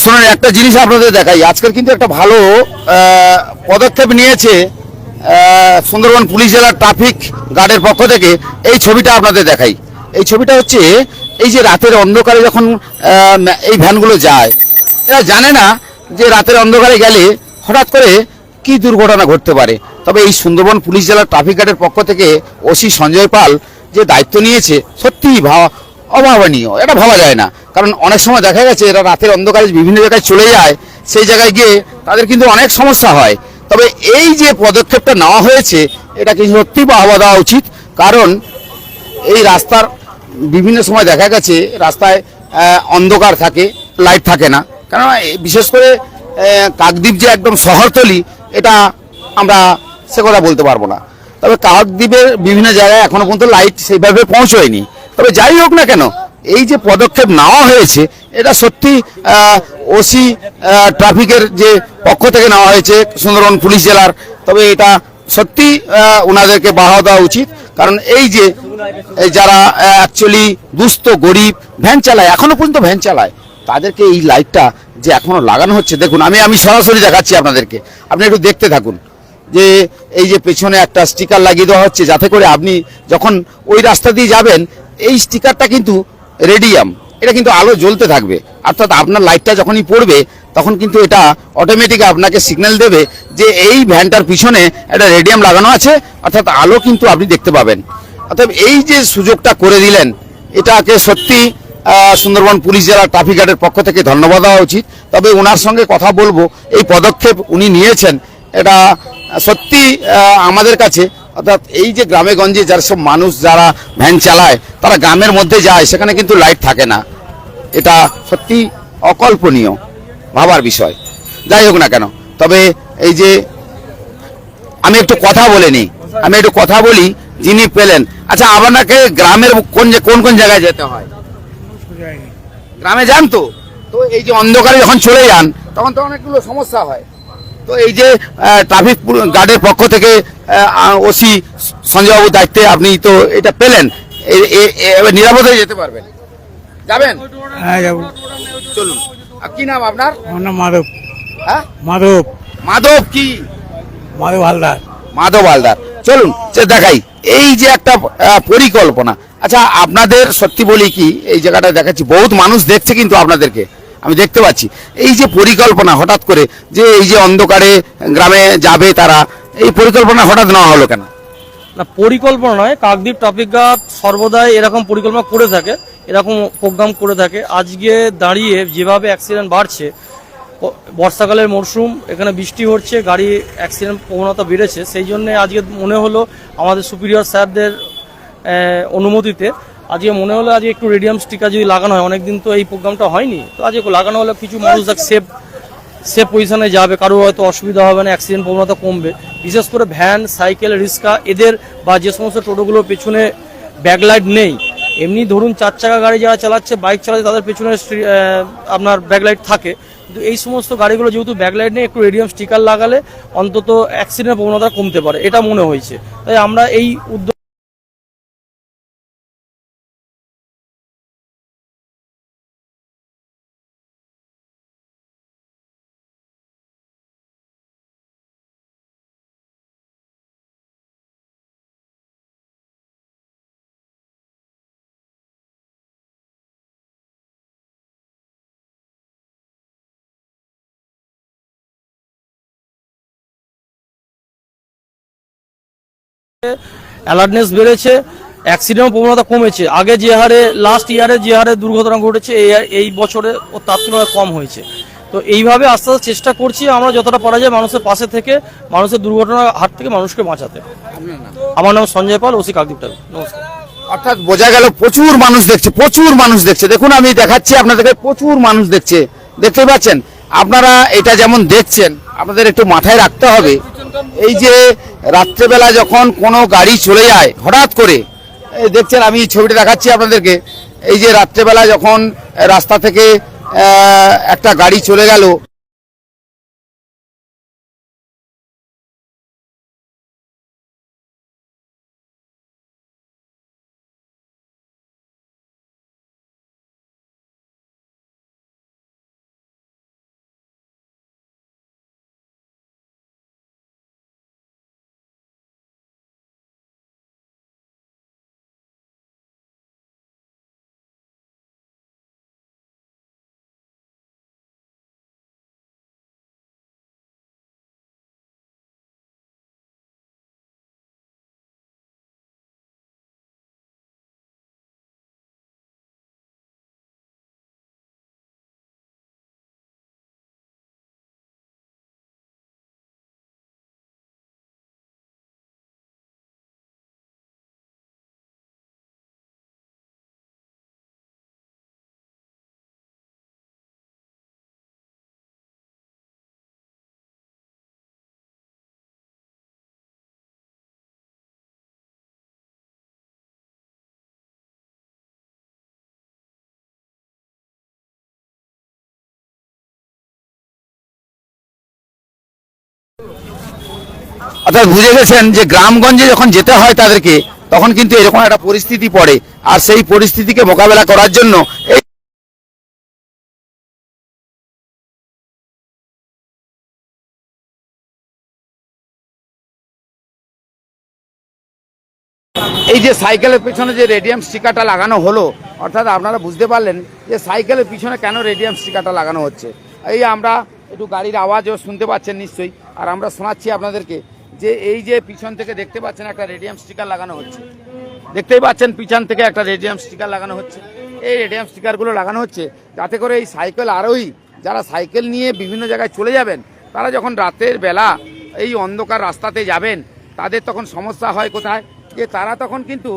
শুনুন, একটা জিনিস আপনাদের দেখাই। আজকের কিন্তু একটা ভালো পদক্ষেপ নিয়েছে সুন্দরবন পুলিশ জেলার ট্রাফিক গার্ডের পক্ষ থেকে। এই ছবিটা আপনাদের দেখাই। এই ছবিটা হচ্ছে, এই যে রাতের অন্ধকারে যখন এই ভ্যানগুলো যায়, এরা জানে না যে রাতের অন্ধকারে গেলে হঠাৎ করে কি দুর্ঘটনা ঘটতে পারে। তবে এই সুন্দরবন পুলিশ জেলার ট্রাফিক গার্ডের পক্ষ থেকে ওসি সঞ্জয় পাল যে দায়িত্ব নিয়েছে, সত্যিই অভাবনীয়, এটা ভাবা যায় না। কারণ অনেক সময় দেখা গেছে, এরা রাতের অন্ধকারে বিভিন্ন জায়গায় চলে যায়, সেই জায়গায় গিয়ে তাদের কিন্তু অনেক সমস্যা হয়। তবে এই যে পদক্ষেপটা নেওয়া হয়েছে এটা কি সত্যি বাহবা দেওয়া উচিত। কারণ এই রাস্তার বিভিন্ন সময় দেখা গেছে, রাস্তায় অন্ধকার থাকে, লাইট থাকে না। কেননা বিশেষ করে কাকদ্বীপ যে একদম শহরতলি, এটা আমরা সে কথা বলতে পারব না। তবে কাকদ্বীপের বিভিন্ন জায়গায় এখনও পর্যন্ত লাইট সেইভাবে পৌঁছয়নি। তবে যাই হোক না কেন, এই যে পদক্ষেপ নেওয়া হয়েছে, এটা সত্যি ওসি ট্রাফিকের যে পক্ষ থেকে নেওয়া হয়েছে, সুন্দরবন পুলিশ জেলার, তবে এটা সত্যি ওনাদেরকে বাহা দেওয়া উচিত। কারণ এই যে যারা অ্যাকচুয়ালি দুস্থ, গরিব, ভ্যান চালায়, এখনও পর্যন্ত ভ্যান চালায়, তাদেরকে এই লাইটটা যে এখনও লাগানো হচ্ছে, দেখুন, আমি আমি সরাসরি দেখাচ্ছি আপনাদেরকে, আপনি একটু দেখতে থাকুন, যে এই যে পেছনে একটা স্টিকার লাগিয়ে দেওয়া হচ্ছে, যাতে করে আপনি যখন ওই রাস্তা দিয়ে যাবেন এই স্টিকারটা কিন্তু রেডিয়াম এটা কিন্তু আলো জ্বলতে থাকবে। অর্থাৎ আপনার লাইটটা যখনই পড়বে, তখন কিন্তু এটা অটোমেটিক আপনাকে সিগন্যাল দেবে যে এই ভ্যানটার পিছনে একটা রেডিয়াম লাগানো আছে। অর্থাৎ আলো কিন্তু আপনি দেখতে পাবেন। অর্থাৎ এই যে সুযোগটা করে দিলেন, এটাকে সত্যি সুন্দরবন পুলিশ জেলার ট্রাফিক গার্ডের পক্ষ থেকে ধন্যবাদ দেওয়া উচিত। তবে ওনার সঙ্গে কথা বলব। এই পদক্ষেপ উনি নিয়েছেন, এটা সত্যি আমাদের কাছে অর্থাৎ এই যে গ্রামে গঞ্জে যারা সব মানুষ যারা ভ্যান চালায় তারা গ্রামের মধ্যে যায় সেখানে কিন্তু লাইট থাকে না। এটা সত্যি অকল্পনীয় ভাবার বিষয়। যাই হোক না কেন তবে এই যে আমি একটু কথা বলে নিই। আমি একটু কথা বলি যিনি পেলেন। আচ্ছা আপনাকে গ্রামের কোন কোন কোন জায়গায় যেতে হয়? গ্রামে যান তো? তো এই যে অন্ধকারে যখন চলে যান তখন তো অনেকগুলো সমস্যা হয়। তো এই যে ট্রাফিক গার্ডের পক্ষ থেকে ওসি সঞ্জয়বাবুর দায়িত্বে আপনি তো এটা পেলেন। এবার নিরাপদে যেতে পারবেন। যাবেন? হ্যাঁ যাব। চলুন। কি নাম আপনার? আমার নাম মাধব। হ্যাঁ? মাধব। মাধব কি? মাধব হালদার। মাধব হালদার। চলুন সে দেখাই। এই যে একটা পরিকল্পনা। আচ্ছা আপনাদের সত্যি বলি কি এই জায়গাটা দেখাচ্ছি। বহুত মানুষ দেখছে কিন্তু আপনাদেরকে। আমি দেখতে পাচ্ছি। এই যে পরিকল্পনা হঠাৎ করে যে এই যে অন্ধকারে গ্রামে যাবে তারা, এই পরিকল্পনা হঠাৎ নেওয়া হলো কেন? না, পরিকল্পনা নয়, কাকদ্বীপ ট্রাফিক গার্ড সর্বদাই এরকম পরিকল্পনা করে থাকে, এরকম প্রোগ্রাম করে থাকে। আজকে দাঁড়িয়ে যেভাবে অ্যাক্সিডেন্ট বাড়ছে বর্ষাকালের মরশুম এখানে বৃষ্টি হচ্ছে, গাড়ি অ্যাক্সিডেন্ট প্রবণতা বেড়েছে, সেই জন্য আজকে মনে হলো আমাদের সুপিরিয়র স্যারদের অনুমতিতে আজকে মনে হলো আজকে একটু রেডিয়াম স্টিকার যদি লাগানো হয়, অনেকদিন তো এই প্রোগ্রামটা হয়নি। তো আজকে লাগানো হলে কিছু মানুষ দেখ সেফ সেফ পজিশনে যাবে কারও হয়তো অসুবিধা হবে না অ্যাক্সিডেন্ট প্রবণতা কমবে। বিশেষ করে ভ্যান সাইকেল রিক্সা, এদের বা যে সমস্ত টোটোগুলোর পেছনে ব্যাকলাইট নেই। এমনি ধরুন চার চাকা গাড়ি যারা চালাচ্ছে বাইক চালাচ্ছে, তাদের পেছনে আপনার ব্যাকলাইট থাকে। কিন্তু এই সমস্ত গাড়িগুলো যেহেতু ব্যাকলাইট নেই, একটু রেডিয়াম স্টিকার লাগালে অন্তত অ্যাক্সিডেন্ট প্রবণতা কমতে পারে, এটা মনে হয়েছে। তাই আমরা এই উদ্যোগ অ্যালার্টনেস বেড়েছে অ্যাক্সিডেন্ট প্রবণতা কমেছে। আগে যে হারে লাস্ট ইয়ারে যে হারে দুর্ঘটনা ঘটেছে, এই বছরে ও তার তুলনায় কম হয়েছে। তো এইভাবে আস্তে আস্তে চেষ্টা করছি আমরা যতটা পারা যায় মানুষের পাশে থেকে, মানুষের দুর্ঘটনার হাত থেকে মানুষকে বাঁচাতে। আমার নাম সঞ্জয় পাল, ওসি কাকদ্বীপ নমস্কার। অর্থাৎ বোঝা গেল প্রচুর মানুষ দেখছে, প্রচুর মানুষ দেখছে। দেখুন, আমি দেখাচ্ছি আপনাদেরকে প্রচুর মানুষ দেখছে। দেখতে পাচ্ছেন? আপনারা এটা যেমন দেখছেন, আপনাদের একটু মাথায় রাখতে হবে। এই যে রাত্রেবেলা যখন কোনো গাড়ি চলে যায়, হঠাৎ করে দেখছেন, আমি ছবিটা দেখাচ্ছি আপনাদেরকে, এই যে রাত্রেবেলা যখন রাস্তা থেকে একটা গাড়ি চলে গেল অর্থাৎ বুঝে গেছেন যে গ্রামগঞ্জে যখন যেতে হয় তাদেরকে, তখন কিন্তু এরকম একটা পরিস্থিতি পড়ে। আর সেই পরিস্থিতিকে মোকাবেলা করার জন্য এই এই যে সাইকেলের পেছনে যে রেডিয়াম স্টিকারটা লাগানো হলো, অর্থাৎ আপনারা বুঝতে পারলেন যে সাইকেলের পিছনে কেন রেডিয়াম স্টিকারটা লাগানো হচ্ছে। এই আমরা একটু গাড়ির আওয়াজও শুনতে পাচ্ছেন নিশ্চয়ই। আর আমরা শোনাচ্ছি আপনাদেরকে যে এই যে পিছন থেকে দেখতে পাচ্ছেন একটা রেডিয়াম স্টিকার লাগানো হচ্ছে। দেখতেই পাচ্ছেন পিছন থেকে একটা রেডিয়াম স্টিকার লাগানো হচ্ছে। এই রেডিয়াম স্টিকারগুলো লাগানো হচ্ছে যাতে করে এই সাইকেল আরোহী যারা সাইকেল নিয়ে বিভিন্ন জায়গায় চলে যাবেন, তারা যখন রাতের বেলা এই অন্ধকার রাস্তাতে যাবেন, তাদের তখন সমস্যা হয় কোথায়? যে তারা তখন কিন্তু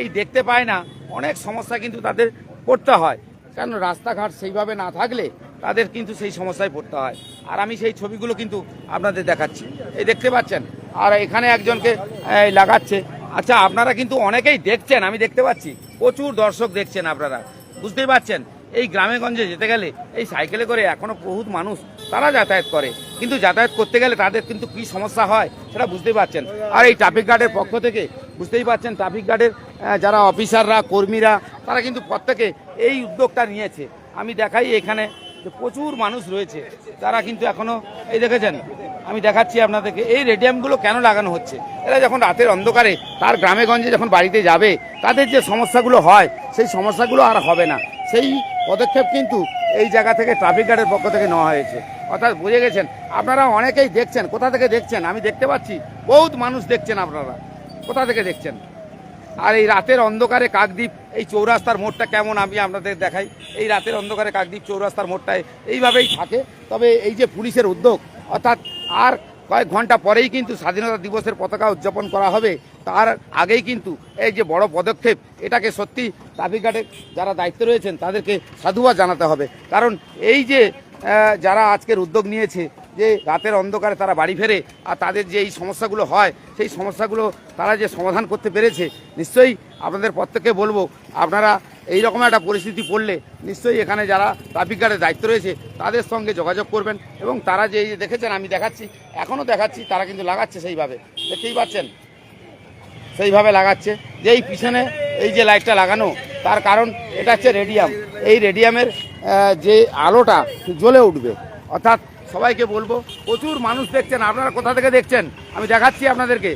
এই দেখতে পায় না, অনেক সমস্যা কিন্তু তাদের পড়তে হয়। কারণ রাস্তাঘাট সেইভাবে না থাকলে তাদের কিন্তু সেই সমস্যায় পড়তে হয়। আর আমি সেই ছবিগুলো কিন্তু আপনাদের দেখাচ্ছি। এই দেখতে পাচ্ছেন? আর এখানে একজনকে লাগাচ্ছে। আচ্ছা আপনারা কিন্তু অনেকেই দেখছেন, আমি দেখতে পাচ্ছি। প্রচুর দর্শক দেখছেন আপনারা। বুঝতেই পারছেন? এই গ্রামে গঞ্জে যেতে গেলে, এই সাইকেলে করে এখনও বহুত মানুষ তারা যাতায়াত করে। কিন্তু যাতায়াত করতে গেলে তাদের কিন্তু কি সমস্যা হয় সেটা বুঝতেই পারছেন। আর এই ট্রাফিক গার্ডের পক্ষ থেকে বুঝতেই পারছেন, ট্রাফিক গার্ডের যারা অফিসাররা, কর্মীরা, তারা কিন্তু প্রত্যেকে এই উদ্যোগটা নিয়েছে। আমি দেখাই এখানে যে প্রচুর মানুষ রয়েছে, তারা কিন্তু এখনও, এই দেখেছেন, আমি দেখাচ্ছি আপনাদেরকে, এই রেডিয়ামগুলো কেন লাগানো হচ্ছে? এরা যখন রাতের অন্ধকারে তার গ্রামে গঞ্জে যখন বাড়িতে যাবে, তাদের যে সমস্যাগুলো হয়, সেই সমস্যাগুলো আর হবে না। সেই পদক্ষেপ কিন্তু এই জায়গা থেকে ট্রাফিক গার্ডের পক্ষ থেকে নেওয়া হয়েছে। অর্থাৎ বুঝে গেছেন, আপনারা অনেকেই দেখছেন, কোথা থেকে দেখছেন? আমি দেখতে পাচ্ছি, বহুত মানুষ দেখছেন আপনারা। কোথা থেকে দেখছেন? আর এই রাতের অন্ধকারে কাকদ্বীপ, এই চৌরাস্তার মোড়টা কেমন আমি আপনাদের দেখাই। এই রাতের অন্ধকারে কাকদ্বীপ চৌরাস্তার মোড়টায় এইভাবেই থাকে। তবে এই যে পুলিশের উদ্যোগ, অর্থাৎ আর কয়েক ঘণ্টা পরেই কিন্তু স্বাধীনতা দিবসের পতাকা উদযাপন করা হবে, তার আগেই কিন্তু এই যে বড় পদক্ষেপ, এটাকে সত্যি ট্রাফিক গার্ডের যারা দায়িত্বে রয়েছেন, তাদেরকে সাধুবাদ জানাতে হবে। কারণ এই যে যারা আজকের উদ্যোগ নিয়েছে যে রাতের অন্ধকারে তারা বাড়ি ফেরে আর তাদের যে এই সমস্যাগুলো হয়, সেই সমস্যাগুলো তারা যে সমাধান করতে পেরেছে, নিশ্চয়ই আপনাদের প্রত্যেককে বলব, আপনারা এই রকম একটা পরিস্থিতি পড়লে নিশ্চয়ই এখানে যারা ট্রাফিক গার্ডের দায়িত্ব রয়েছে, তাদের সঙ্গে যোগাযোগ করবেন এবং তারা যে এই দেখেছেন, আমি দেখাচ্ছি, এখনও দেখাচ্ছি, তারা কিন্তু লাগাচ্ছে সেইভাবে। দেখতেই পাচ্ছেন? সেইভাবে লাগাচ্ছে। যে এই পিছনে এই যে লাইটটা লাগানো, তার কারণ এটা হচ্ছে রেডিয়াম। এই রেডিয়ামের যে আলোটা জ্বলে উঠবে, অর্থাৎ সবাইকে বলব, প্রচুর মানুষ দেখছেন, আপনারা কোথা থেকে দেখছেন? আমি দেখাচ্ছি আপনাদেরকে।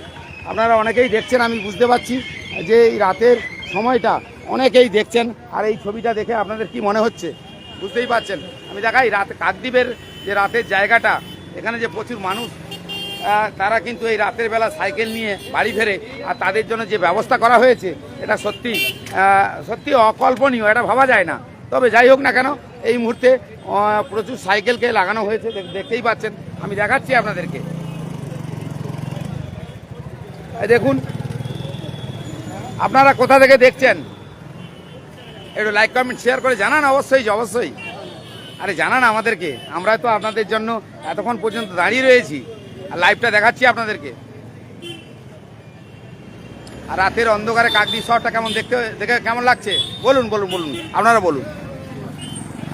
আপনারা অনেকেই দেখছেন, আমি বুঝতে পারছি যে এই রাতের সময়টা অনেকেই দেখছেন, আর এই ছবিটা দেখে আপনাদের কি মনে হচ্ছে? বুঝতেই পারছেন। আমি দেখাই, রাত কাকদ্বীপের যে রাতের জায়গাটা, এখানে যে প্রচুর মানুষ তারা কিন্তু এই রাতের বেলা সাইকেল নিয়ে বাড়ি ফেরে, আর তাদের জন্য যে ব্যবস্থা করা হয়েছে, এটা সত্যি সত্যি অকল্পনীয়, এটা ভাবা যায় না। তবে যাই হোক না কেন, এই মুহূর্তে প্রচুর সাইকেলকে লাগানো হয়েছে, দেখ- দেখতেই পাচ্ছেন। আমি দেখাচ্ছি আপনাদেরকে। দেখুন, আপনারা কোথা থেকে দেখছেন? একটু লাইক কমেন্ট শেয়ার করে জানান অবশ্যই অবশ্যই। আরে জানান আমাদেরকে আমরা তো আপনাদের জন্য এতক্ষণ পর্যন্ত দাঁড়িয়ে রয়েছি। আর লাইভটা দেখাচ্ছি আপনাদেরকে। আর রাতের অন্ধকারে কাকদি শহরটা কেমন দেখতে দেখে কেমন লাগছে? বলুন বলুন বলুন, আপনারা বলুন।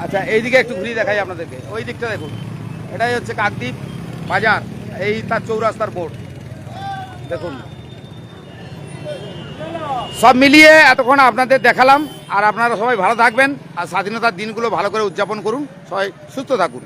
আচ্ছা এইদিকে একটু ঘুরিয়ে দেখাই আপনাদেরকে। ওই দিকটা দেখুন। এটাই হচ্ছে কাকদ্বীপ বাজার। এই তার চৌরাস্তার বোর্ড। দেখুন। সব মিলিয়ে এতক্ষণ আপনাদের দেখালাম। আর আপনারা সবাই ভালো থাকবেন। আর স্বাধীনতার দিনগুলো ভালো করে উদযাপন করুন। সবাই সুস্থ থাকুন।